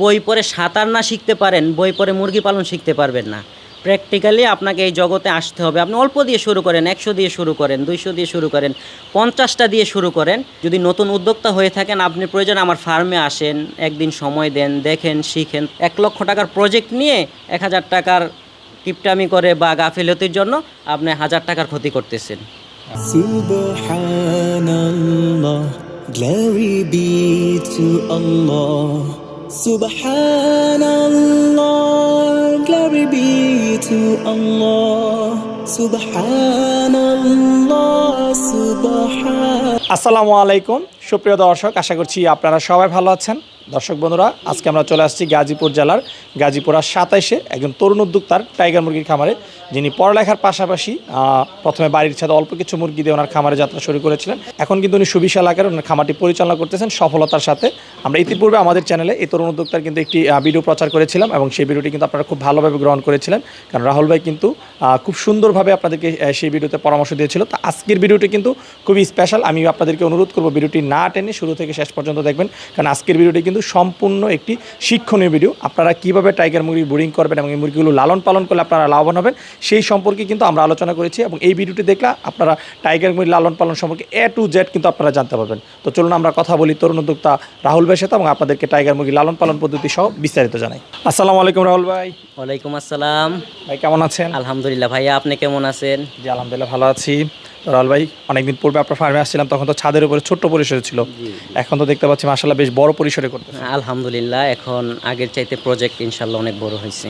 বই পড়ে সাঁতার না শিখতে পারেন, বই পড়ে মুরগি পালন শিখতে পারবেন না। প্র্যাকটিক্যালি আপনাকে এই জগতে আসতে হবে। আপনি অল্প দিয়ে শুরু করেন, একশো দিয়ে শুরু করেন, দুইশো দিয়ে শুরু করেন, পঞ্চাশটা দিয়ে শুরু করেন। যদি নতুন উদ্যোক্তা হয়ে থাকেন, আপনি প্রয়োজন আমার ফার্মে আসেন, একদিন সময় দেন, দেখেন, শিখেন। এক লক্ষ টাকার প্রজেক্ট নিয়ে এক হাজার টাকার টিপটামি করে বা গাফিলতির জন্য আপনি হাজার টাকার ক্ষতি করতেছেন। Subhanallah. سبحان الله glory be to Allah. سبحان الله سبحان আসসালামু আলাইকুম। সুপ্রিয় দর্শক, আশা করছি আপনারা সবাই ভালো আছেন। দর্শক বন্ধুরা, আজকে আমরা চলে আসছি গাজীপুর জেলার গাজীপুরা সাতাইশে একজন তরুণ উদ্যোক্তার টাইগার মুরগির খামারে, যিনি পড়ালেখার পাশাপাশি প্রথমে বাড়ির ছাদে অল্প কিছু মুরগি দিয়ে ওনার খামারে যাত্রা শুরু করেছিলেন। এখন কিন্তু উনি সুবিশাল আকারে ওনার খামারটি পরিচালনা করতেছেন সফলতার সাথে। আমরা ইতিপূর্বে আমাদের চ্যানেলে এই তরুণ উদ্যোক্তার কিন্তু একটি ভিডিও প্রচার করেছিলাম এবং সেই ভিডিওটি কিন্তু আপনারা খুব ভালোভাবে গ্রহণ করেছিলেন। কারণ রাহুল ভাই কিন্তু খুব সুন্দরভাবে আপনাদেরকে সেই ভিডিওতে পরামর্শ দিয়েছিল। তো আজকের ভিডিওটি কিন্তু খুবই স্পেশাল আমি আপনাদেরকে অনুরোধ করব ভিডিওটি না টেনে শুরু থেকে শেষ পর্যন্ত দেখবেন। কারণ আজকের ভিডিওটি কিন্তু সম্পূর্ণ একটি শিক্ষণীয় ভিডিও। আপনারা কীভাবে টাইগার মুরগি বোর্ডিং করবেন এবং এই মুরগিগুলো লালন পালন করলে আপনারা লাভবান হবেন সেই সম্পর্কে কিন্তু আমরা আলোচনা করেছি এবং এই ভিডিওটি দেখলে আপনারা টাইগার মুরগি লালন পালন সম্পর্কে এ টু জেড কিন্তু আপনারা জানতে পারবেন। তো চলুন আমরা কথা বলি তরুণ উদ্যোক্তা রাহুল ভাইয়ের সাথে এবং আপনাদেরকে টাইগার মুরগি লালন পালন পদ্ধতি সহ বিস্তারিত জানাই। আসসালামু আলাইকুম রাহুল ভাই। ওয়ালাইকুম আসসালাম। ভাই কেমন আছেন? আলহামদুলিল্লাহ ভাইয়া আপনি কেমন আছেন? জি আলহামদুলিল্লাহ ভালো আছি। রাহুল ভাই অনেকদিন পূর্বে আপনার ফার্মে আসছিলাম তখন তো ছাদের উপরে ছোট্ট পরিসরে ছিল। এখন তো দেখতে পাচ্ছি মাসাল্লাহ বেশ বড় পরিসরে করতে আলহামদুলিল্লাহ এখন আগের চাইতে প্রজেক্ট ইনশাল্লাহ অনেক বড় হয়েছে।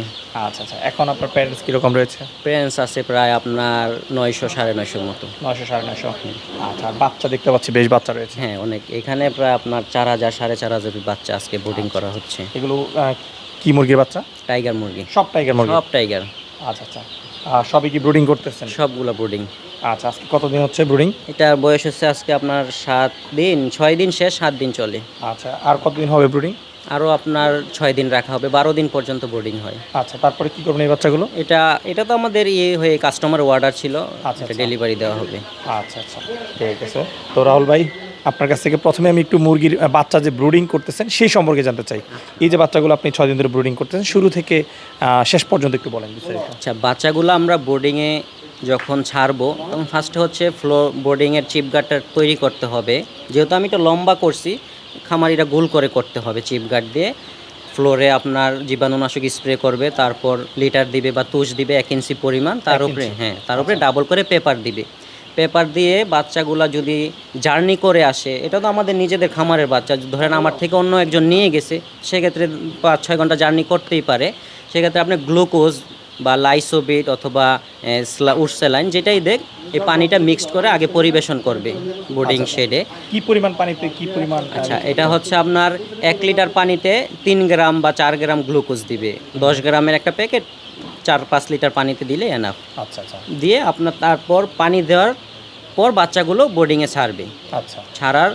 আচ্ছা আচ্ছা এখন আপনার প্যারেন্টস কীরকম রয়েছে? প্রেন্স আছে প্রায় আপনার নয়শো সাড়ে নয়শোর মতো। নয়শো সাড়ে নয়শো। আচ্ছা আর বাচ্চা দেখতে পাচ্ছি বেশ বাচ্চা রয়েছে। হ্যাঁ অনেক। এখানে প্রায় আপনার চার হাজার সাড়ে চার হাজার বাচ্চা আজকে বোর্ডিং করা হচ্ছে। এগুলো কি মুরগির বাচ্চা? টাইগার মুরগি। সব টাইগার মুরগি? সব টাইগার আচ্ছা আচ্ছা। সবই কি ব্রুডিং করতেছেন? সবগুলো ব্রুডিং। আচ্ছা আজকে কতদিন হচ্ছে ব্রুডিং? এটার বয়স হচ্ছে আজকে আপনার সাত দিন ছয় দিন শেষ সাত দিন চলে। আচ্ছা আর কতদিন হবে ব্রুডিং? আরও আপনার ছয় দিন রাখা হবে বারো দিন পর্যন্ত বোর্ডিং হয়। আচ্ছা তারপরে কি করবেন এই বাচ্চাগুলো? এটা এটা তো আমাদের ইয়ে হয়ে কাস্টমার অর্ডার ছিল আচ্ছা, আচ্ছা। ডেলিভারি দেওয়া হবে। আচ্ছা আচ্ছা ঠিক আছে। তো রাহুল ভাই আপনার কাছ থেকে প্রথমে আমি একটু মুরগির বাচ্চা যে ব্রুডিং করতেছেন সেই সম্পর্কে জানতে চাই। এই যে বাচ্চাগুলো আপনি ছয় দিন ধরে ব্রুডিং করতেছেন শুরু থেকে শেষ পর্যন্ত একটু বলেন বিস্তারিত আচ্ছা বাচ্চাগুলো আমরা বোর্ডিংয়ে যখন ছাড়বো তখন ফার্স্টে হচ্ছে ফ্লো বোর্ডিংয়ের চিপ গার্ডটা তৈরি করতে হবে। যেহেতু আমি এটা লম্বা করছি খামারিটা গোল করে করতে হবে চিপ গার্ড দিয়ে। ফ্লোরে আপনার জীবাণুনাশক স্প্রে করবে তারপর লিটার দিবে বা তুষ দিবে এক ইঞ্চি পরিমাণ তার উপরে হ্যাঁ তার উপরে ডাবল করে পেপার দিবে। পেপার দিয়ে বাচ্চাগুলা যদি জার্নি করে আসে এটা তো আমাদের নিজেদের খামারের বাচ্চা। ধরেন আমার থেকে অন্য একজন নিয়ে গেছে সেক্ষেত্রে পাঁচ ছয় ঘণ্টা জার্নি করতেই পারে। সেক্ষেত্রে আপনি গ্লুকোজ বা লাইসোবিট অথবা উডসেলাইন যেটাই দেখ এই পানিটা মিক্সড করে আগে পরিবেশন করবে বোর্ডিং শেডে। কি পরিমাণ পানিতে কি পরিমাণ আচ্ছা এটা হচ্ছে আপনার এক লিটার পানিতে তিন গ্রাম বা চার গ্রাম গ্লুকোজ দিবে। দশ গ্রামের একটা প্যাকেট চার পাঁচ লিটার পানিতে দিলে এনাফ আচ্ছা আচ্ছা। দিয়ে আপনার তারপর পানি দেওয়ার পর বাচ্চাগুলো বোর্ডিংয়ে ছাড়বে। আচ্ছা। ছাড়ার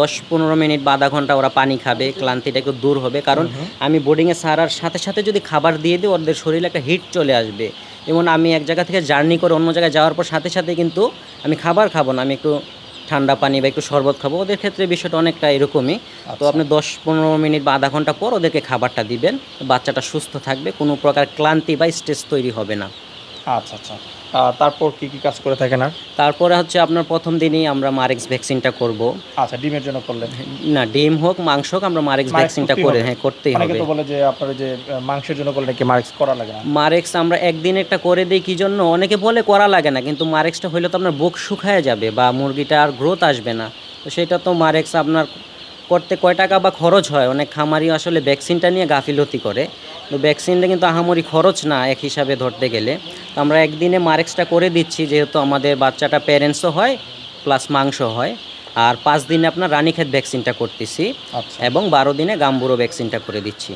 দশ পনেরো মিনিট বা আধা ঘণ্টা ওরা পানি খাবে ক্লান্তিটা একটু দূর হবে। কারণ আমি বোর্ডিংয়ে ছাড়ার সাথে সাথে যদি খাবার দিয়ে দিই ওদের শরীরে একটা হিট চলে আসবে। যেমন আমি এক জায়গা থেকে জার্নি করে অন্য জায়গায় যাওয়ার পর সাথে সাথে কিন্তু আমি খাবার খাব না আমি একটু ঠান্ডা পানি বা একটু শরবত খাব ওদের ক্ষেত্রে বিষয়টা অনেকটা এরকমই। তো আপনি দশ পনেরো মিনিট বা আধা ঘণ্টা পর ওদেরকে খাবারটা দিবেন। বাচ্চাটা সুস্থ থাকবে কোনো প্রকার ক্লান্তি বা স্ট্রেস তৈরি হবে না। আচ্ছা আচ্ছা। তারপর কি কি কাজ করে থাকেন আর? তারপরে হচ্ছে আপনার প্রথম দিনই আমরা মারেক্স ভ্যাকসিনটা করব। আচ্ছা ডিমের জন্য করলেন। না ডিম হোক মাংস হোক আমরা মারেক্স ভ্যাকসিনটা করে হ্যাঁ করতেই হবে। তো বলে যে আপনার যে মাংসের জন্য করলে নাকি মার্কস করা লাগে না। মারেক্স আমরা একদিন একটা করে দিই কি জন্য? অনেকে বলে করা লাগে না কিন্তু মারেক্সটা হইলে তো আপনার বুক শুকায় যাবে বা মুরগিটা আর গ্রোথ আসবে না। তো সেটা তো মারেক্স আপনার করতে কয় টাকা বা খরচ হয়? অনেক খামারি আসলে ভ্যাকসিনটা নিয়ে গাফিলতি করে। তো ভ্যাকসিনটা কিন্তু আহামরি খরচ না এক হিসাবে ধরতে গেলে। তো আমরা একদিনে মারেক্সটা করে দিচ্ছি যেহেতু আমাদের বাচ্চাটা প্যারেন্টসও হয় প্লাস মাংস হয়। আর পাঁচ দিনে আপনার রানীক্ষেত ভ্যাকসিনটা করতেছি আচ্ছা। এবং বারো দিনে গাম্বুরো ভ্যাকসিনটা করে দিচ্ছি।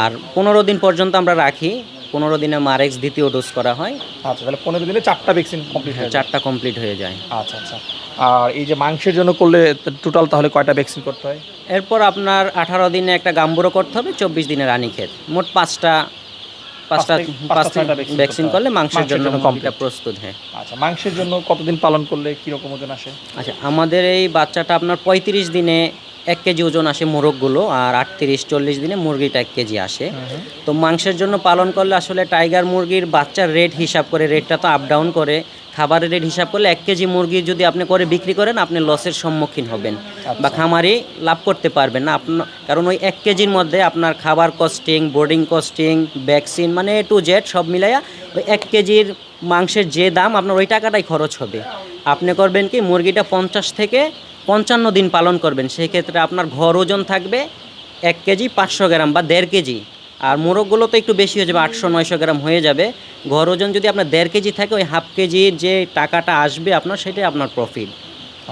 আর পনেরো দিন পর্যন্ত আমরা রাখি পনেরো দিনে মারেক্স দ্বিতীয় ডোজ করা হয়। আচ্ছা তাহলে পনেরো দিনে চারটা ভ্যাকসিন কমপ্লিট হয়ে চারটা কমপ্লিট হয়ে যায়। আচ্ছা আচ্ছা। আর এই যে মাংসের জন্য করলে টোটাল তাহলে কয়টা ভ্যাকসিন করতে হয়? এরপর আপনার আঠারো দিনে একটা গাম্বুরো করতে হবে চব্বিশ দিনে রানীক্ষেত মোট পাঁচটা পাঁচটা পাঁচটা ভ্যাকসিন করলে মাংসের জন্য কমপ্লিট প্রস্তুত হ্যাঁ। আচ্ছা মাংসের জন্য কতদিন পালন করলে কীরকম ওজন আসে? আচ্ছা আমাদের এই বাচ্চাটা আপনার পঁয়ত্রিশ দিনে এক কেজি ওজন আসে মোরগগুলো আর আটত্রিশ চল্লিশ দিনে মুরগিটা এক কেজি আসে। তো মাংসের জন্য পালন করলে আসলে টাইগার মুরগির বাচ্চার রেট হিসাব করে রেটটা তো আপ ডাউন করে। খাবারের রেট হিসাব করলে এক কেজি মুরগি যদি আপনি করে বিক্রি করেন আপনি লসের সম্মুখীন হবেন বা খামারি লাভ করতে পারবেন না। আপনার কারণ ওই এক কেজির মধ্যে আপনার খাবার কস্টিং বোর্ডিং কস্টিং ভ্যাকসিন মানে এ টু জেড সব মিলাইয়া ওই এক কেজির মাংসের যে দাম আপনার ওই টাকাটাই খরচ হবে। আপনি করবেন কি মুরগিটা পঞ্চাশ থেকে পঞ্চান্ন দিন পালন করবেন। সেই ক্ষেত্রে আপনার ঘর ওজন থাকবে এক কেজি পাঁচশো গ্রাম বা দেড় কেজি। আর মোরগগুলো তো একটু বেশি হয়ে যাবে আটশো নয়শো গ্রাম হয়ে যাবে। ঘর ওজন যদি আপনার দেড় কেজি থাকে ওই হাফ কেজির যে টাকাটা আসবে আপনার সেটাই আপনার প্রফিট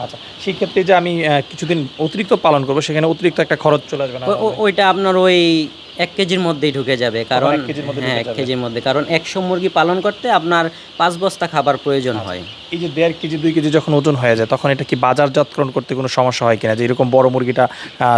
আচ্ছা সেক্ষেত্রে যে আমি কিছুদিন অতিরিক্ত পালন করব সেখানে অতিরিক্ত একটা খরচ চলে আসবে না? ওইটা আপনার ওই এক কেজির মধ্যেই ঢুকে যাবে কারণ এক কেজির মধ্যে হ্যাঁ এক কেজির মধ্যে। কারণ একশো মুরগি পালন করতে আপনার পাঁচ বস্তা খাবার প্রয়োজন হয়। এই যে দেড় কেজি দুই কেজি যখন ওজন হয়ে যায় তখন এটা কি বাজার বাজারজাতকরণ করতে কোনো সমস্যা হয় কিনা? যে এরকম বড় মুরগিটা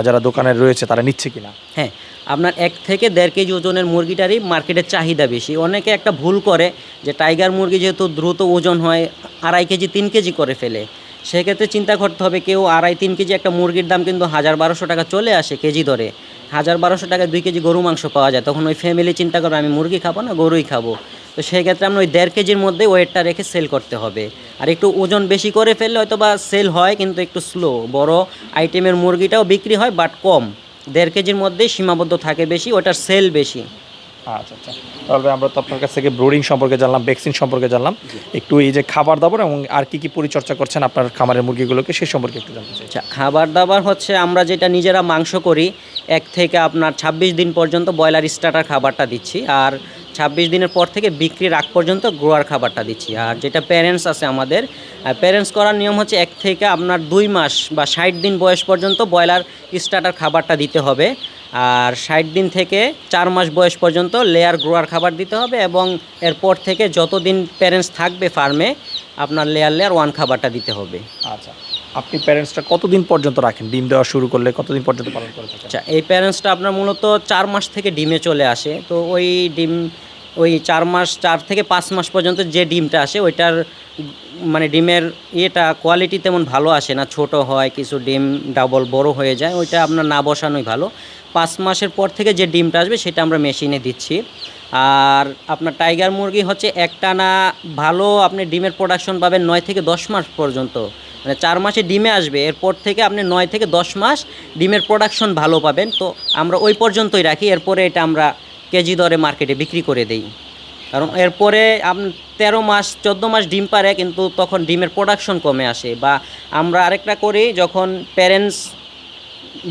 যারা দোকানে রয়েছে তারা নিচ্ছে কিনা? হ্যাঁ আপনার এক থেকে দেড় কেজি ওজনের মুরগিটারই মার্কেটের চাহিদা বেশি। অনেকে একটা ভুল করে যে টাইগার মুরগি যেহেতু দ্রুত ওজন হয় আড়াই কেজি তিন কেজি করে ফেলে। সেক্ষেত্রে চিন্তা করতে হবে কেউ আড়াই তিন কেজি একটা মুরগির দাম কিন্তু হাজার বারোশো টাকা চলে আসে কেজি দরে। হাজার বারোশো টাকায় দুই কেজি গরু মাংস পাওয়া যায়। তখন ওই ফ্যামিলি চিন্তা করবে, আমি মুরগি খাব না গরুই খাব? তো সেই ক্ষেত্রে আমরা ওই দেড় কেজির মধ্যে ওয়েটটা রেখে সেল করতে হবে। আর একটু ওজন বেশি করে ফেললে হয়তো বা সেল হয়, কিন্তু একটু স্লো বড় আইটেমের মুরগিটাও বিক্রি হয় বাট কম। দেড় কেজির মধ্যেই সীমাবদ্ধ থাকে বেশি, ওটার সেল বেশি। আচ্ছা আচ্ছা। তাহলে আমরা তো আপনার কাছ থেকে ব্রোডিং সম্পর্কে জানলাম, ভ্যাকসিন সম্পর্কে জানলাম। একটু এই যে খাবার দাবার এবং আর কি কি পরিচর্যা করছেন আপনার খামারের মুরগিগুলোকে, সে সম্পর্কে একটু জানতে চাই আচ্ছা খাবার দাবার হচ্ছে আমরা যেটা নিজেরা মাংস করি, এক থেকে আপনার ২৬ দিন পর্যন্ত ব্রয়লার স্টার্টার খাবারটা দিচ্ছি আর ২৬ দিনের পর থেকে বিক্রির আগ পর্যন্ত গ্রোয়ার খাবারটা দিচ্ছি। আর যেটা প্যারেন্টস আছে আমাদের প্যারেন্টস করার নিয়ম হচ্ছে এক থেকে আপনার দুই মাস বা ষাট দিন বয়স পর্যন্ত ব্রয়লার স্টার্টার খাবারটা দিতে হবে। আর ষাট দিন থেকে চার মাস বয়স পর্যন্ত লেয়ার গ্রোয়ার খাবার দিতে হবে এবং এরপর থেকে যতদিন প্যারেন্টস থাকবে ফার্মে আপনার লেয়ার লেয়ার ওয়ান খাবারটা দিতে হবে। আচ্ছা আপনি প্যারেন্টসটা কতদিন পর্যন্ত রাখেন? ডিম দেওয়া শুরু করলে কতদিন পর্যন্ত পালন করে আচ্ছা এই প্যারেন্টসটা আপনার মূলত চার মাস থেকে ডিমে চলে আসে। তো ওই ডিম ওই চার মাস চার থেকে পাঁচ মাস পর্যন্ত যে ডিমটা আসে ওইটার মানে ডিমের ইয়েটা কোয়ালিটি তেমন ভালো আসে না, ছোট হয়, কিছু ডিম ডাবল বড় হয়ে যায়, ওইটা আপনার না বসানোই ভালো। পাঁচ মাসের পর থেকে যে ডিমটা আসবে সেটা আমরা মেশিনে দিচ্ছি। আর আপনার টাইগার মুরগি হচ্ছে একটানা ভালো আপনি ডিমের প্রোডাকশন পাবেন নয় থেকে দশ মাস পর্যন্ত। মানে চার মাসে ডিমে আসবে, এরপর থেকে আপনি নয় থেকে দশ মাস ডিমের প্রোডাকশন ভালো পাবেন। তো আমরা ওই পর্যন্তই রাখি, এরপরে এটা আমরা কেজি দরে মার্কেটে বিক্রি করে দেই। কারণ এরপরে তেরো মাস চোদ্দ মাস ডিম পারে কিন্তু তখন ডিমের প্রোডাকশন কমে আসে। বা আমরা আরেকটা করি যখন প্যারেন্টস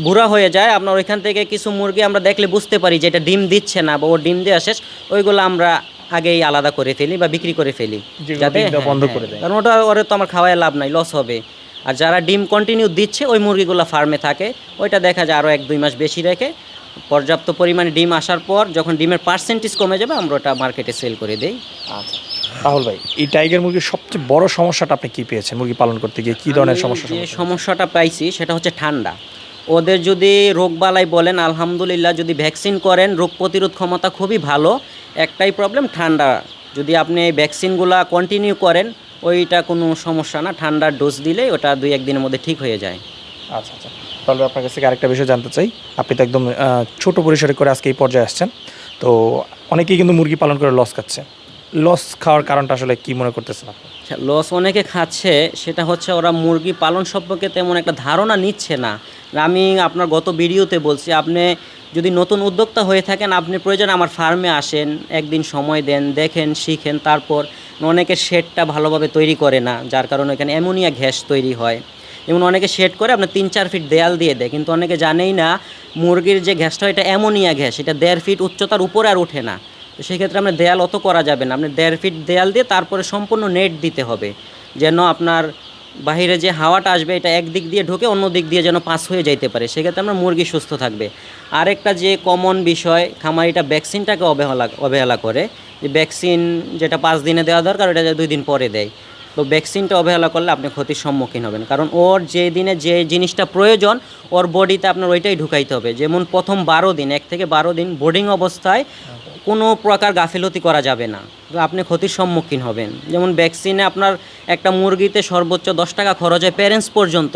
বুড়া হয়ে যায় আপনার ওইখান থেকে কিছু মুরগি আমরা দেখলে বুঝতে পারি যে এটা ডিম দিচ্ছে না বা ও ডিম দেওয়া শেষ ওইগুলো আমরা আগেই আলাদা করে ফেলি বা বিক্রি করে ফেলি। যাতে বন্ধ করে দেয়। কারণ ওটা ওরে তো আমার খাওয়ায় লাভ নাই লস হবে। আর যারা ডিম কন্টিনিউ দিচ্ছে ওই মুরগিগুলো ফার্মে থাকে ওইটা দেখা যায় আরও এক দুই মাস বেশি রেখে পর্যাপ্ত পরিমাণে ডিম আসার পর যখন ডিমের পার্সেন্টেজ কমে যাবে আমরা ওটা মার্কেটে সেল করে দেই। আচ্ছা। রাহুল ভাই এই টাইগার মুরগির সবচেয়ে বড় সমস্যাটা আপনি কি পেয়েছেন? মুরগি পালন করতে গিয়ে কি ধরনের সমস্যা যে সমস্যাটা পাইছি সেটা হচ্ছে ঠান্ডা। ওদের যদি রোগবালাই বলেন আলহামদুলিল্লাহ যদি ভ্যাকসিন করেন রোগ প্রতিরোধ ক্ষমতা খুবই ভালো। একটাই প্রবলেম ঠান্ডা। যদি আপনি এই ভ্যাকসিনগুলা কন্টিনিউ করেন ওইটা কোনো সমস্যা না। ঠান্ডার ডোজ দিলে ওটা দুই একদিনের মধ্যে ঠিক হয়ে যায়। আচ্ছা আচ্ছা। তাহলে আপনার কাছ থেকে আরেকটা বিষয় জানতে চাই। আপনি তো একদম ছোট পরিসরে করে আজকে এই পর্যায়ে আসছেন। তো অনেকেই কিন্তু মুরগি পালন করে লস খাচ্ছে। লস খাওয়ার কারণটা আসলে কি মনে করতেছেন আপনি? লস অনেকে খাচ্ছে, সেটা হচ্ছে ওরা মুরগি পালন সম্পর্কে তেমন একটা ধারণা নিচ্ছে না। আমি আপনার গত ভিডিওতে বলছি, আপনি যদি নতুন উদ্যোক্তা হয়ে থাকেন, আপনি প্রয়োজন আমার ফার্মে আসেন, একদিন সময় দেন, দেখেন, শিখেন, তারপর অনেকে শেডটা ভালোভাবে তৈরি করে না, যার কারণে এখানে অ্যামোনিয়া গ্যাস তৈরি হয়। যেমন অনেকে শেড করে আপনার তিন, চার ফিট দেয়াল দিয়ে দেয়। কিন্তু অনেকে জানেই না, মুরগির যে গ্যাসটা হয় এটা অ্যামোনিয়া গ্যাস এটা দেড় ফিট উচ্চতার উপরে আর ওঠে না। তো সেক্ষেত্রে আপনার দেয়াল অত করা যাবে না। আপনি দেড় ফিট দেয়াল দিয়ে তারপরে সম্পূর্ণ নেট দিতে হবে। যেন আপনার বাইরে যে হাওয়াটা আসবে, এটা একদিক দিয়ে ঢুকে, অন্য দিক দিয়ে যেন পাস হয়ে যাইতে পারে। সেক্ষেত্রে আপনার মুরগি সুস্থ থাকবে। আরেকটা যে কমন বিষয়, খামারিটা ভ্যাকসিনটাকে অবহেলা অবহেলা করে। যে ভ্যাকসিন যেটা পাঁচ দিনে দেওয়া দরকার, ওটা দুই দিন পরে দেয়। তো ভ্যাকসিনটা অবহেলা করলে আপনি ক্ষতির সম্মুখীন হবেন। কারণ ওর যে দিনে যে জিনিসটা প্রয়োজন, ওর বডিতে আপনার ওইটাই ঢুকাইতে হবে। যেমন প্রথম বারো দিন, এক থেকে বারো দিন বোর্ডিং অবস্থায় কোনো প্রকার গাফিলতি করা যাবে না। আপনি ক্ষতির সম্মুখীন হবেন। যেমন ভ্যাকসিনে আপনার একটা মুরগিতে সর্বোচ্চ দশ টাকা খরচ হয় প্যারেন্টস পর্যন্ত।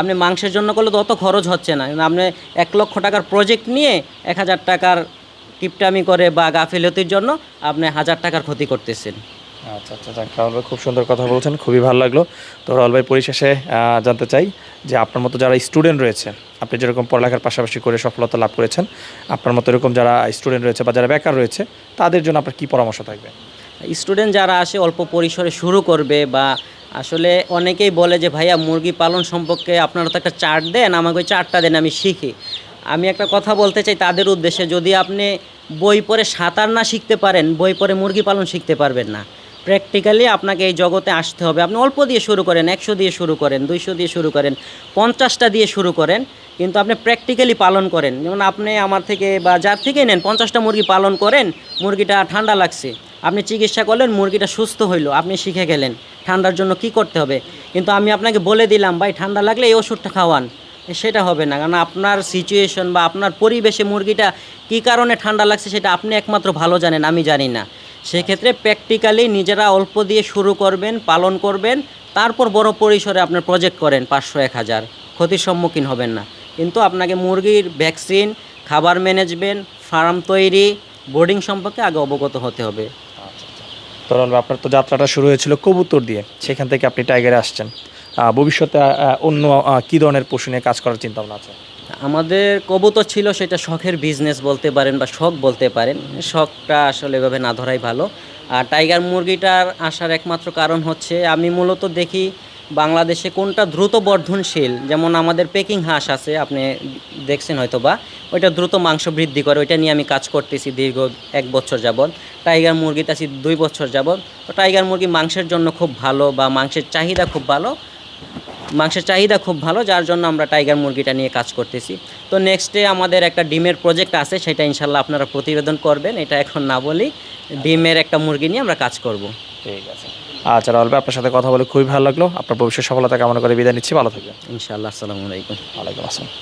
আপনি মাংসের জন্য করলে তো অত খরচ হচ্ছে না। আপনি এক লক্ষ টাকার প্রজেক্ট নিয়ে এক হাজার টাকার টিপটামি করে বা গাফিলতির জন্য আপনি হাজার টাকার ক্ষতি করতেছেন। আচ্ছা আচ্ছা যাক খুব সুন্দর কথা বলছেন, খুবই ভালো লাগল। তো রাহুল ভাই পরিশেষে জানতে চাই যে আপনার মতো যারা স্টুডেন্ট রয়েছে, আপনি যেরকম পড়ালেখার পাশাপাশি করে সফলতা লাভ করেছেন, আপনার মতো এরকম যারা স্টুডেন্ট রয়েছে বা যারা বেকার রয়েছে, তাদের জন্য আপনার কী পরামর্শ থাকবে? স্টুডেন্ট যারা আসে অল্প পরিসরে শুরু করবে বা আসলে অনেকেই বলে যে, ভাইয়া, মুরগি পালন সম্পর্কে আপনারা তো একটা চার্ট দেন, আমাকে ওই চার্টটা দেন, আমি শিখি। আমি একটা কথা বলতে চাই তাদের উদ্দেশ্যে, যদি আপনি বই পড়ে সাঁতার না শিখতে পারেন, বই পড়ে মুরগি পালন শিখতে পারবেন না। প্র্যাকটিক্যালি আপনাকে এই জগতে আসতে হবে। আপনি অল্প দিয়ে শুরু করেন, একশো দিয়ে শুরু করেন, দুইশো দিয়ে শুরু করেন, পঞ্চাশটা দিয়ে শুরু করেন, কিন্তু আপনি প্র্যাকটিক্যালি পালন করেন। যেমন আপনি আমার থেকে বা যার থেকে নেন, পঞ্চাশটা মুরগি পালন করেন, মুরগিটা ঠান্ডা লাগছে। আপনি চিকিৎসা করলেন, মুরগিটা সুস্থ হইল, আপনি শিখে গেলেন ঠান্ডার জন্য কি করতে হবে। কিন্তু আমি আপনাকে বলে দিলাম, ভাই, ঠান্ডা লাগলে এই ওষুধটা খাওয়ান। সেটা হবে না, কারণ আপনার সিচুয়েশন বা আপনার পরিবেশে মুরগিটা কী কারণে ঠান্ডা লাগছে সেটা আপনি একমাত্র ভালো জানেন, আমি জানি না। সেক্ষেত্রে প্র্যাকটিক্যালি নিজেরা অল্প দিয়ে শুরু করবেন, পালন করবেন, তারপর বড় পরিসরে আপনার প্রজেক্ট করেন পাঁচশো, এক হাজার। ক্ষতির সম্মুখীন হবেন না। কিন্তু আপনাকে মুরগির ভ্যাকসিন খাবার ম্যানেজমেন্ট ফার্ম তৈরি বোর্ডিং সম্পর্কে আগে অবগত হতে হবে। তরল আপনার তো যাত্রাটা শুরু হয়েছিল কবুতর দিয়ে। সেখান থেকে আপনি টাইগারে আসছেন। ভবিষ্যতে অন্য কী ধরনের পশু নিয়ে কাজ করার চিন্তা ভাবনা আছে? আমাদের কবুতর ছিল সেটা শখের বিজনেস বলতে পারেন বা শখ বলতে পারেন। শখটা আসলে এভাবে না ধরাই ভালো। আর টাইগার মুরগিটার আসার একমাত্র কারণ হচ্ছে, আমি মূলত দেখি বাংলাদেশে কোনটা দ্রুত বর্ধনশীল। যেমন আমাদের পেকিং হাঁস আছে, আপনি দেখছেন হয়তো বা ওইটা দ্রুত মাংস বৃদ্ধি করে, ওইটা নিয়ে আমি কাজ করতেছি দীর্ঘ এক বছর যাবৎ। টাইগার মুরগিটা আছি দুই বছর যাবৎ। তো টাইগার মুরগি মাংসের জন্য খুব ভালো বা মাংসের চাহিদা খুব ভালো। মাংসের চাহিদা খুব ভালো যার জন্য আমরা টাইগার মুরগিটা নিয়ে কাজ করতেছি। তো নেক্সটে আমাদের একটা ডিমের প্রজেক্ট আছে সেটা ইনশাল্লাহ আপনারা প্রতিবেদন করবেন। এটা এখন না বলি ডিমের একটা মুরগি নিয়ে আমরা কাজ করব। ঠিক আছে। আচ্ছা রাহুল ভাই আপনার সাথে কথা বলে খুবই ভালো লাগল। আপনার ভবিষ্যৎ সফলতা কামনা করে বিদায় নিচ্ছি। ভালো থাকবেন। ইনশাআল্লাহ আসসালামু আলাইকুম। ওয়ালাইকুম আসসালাম।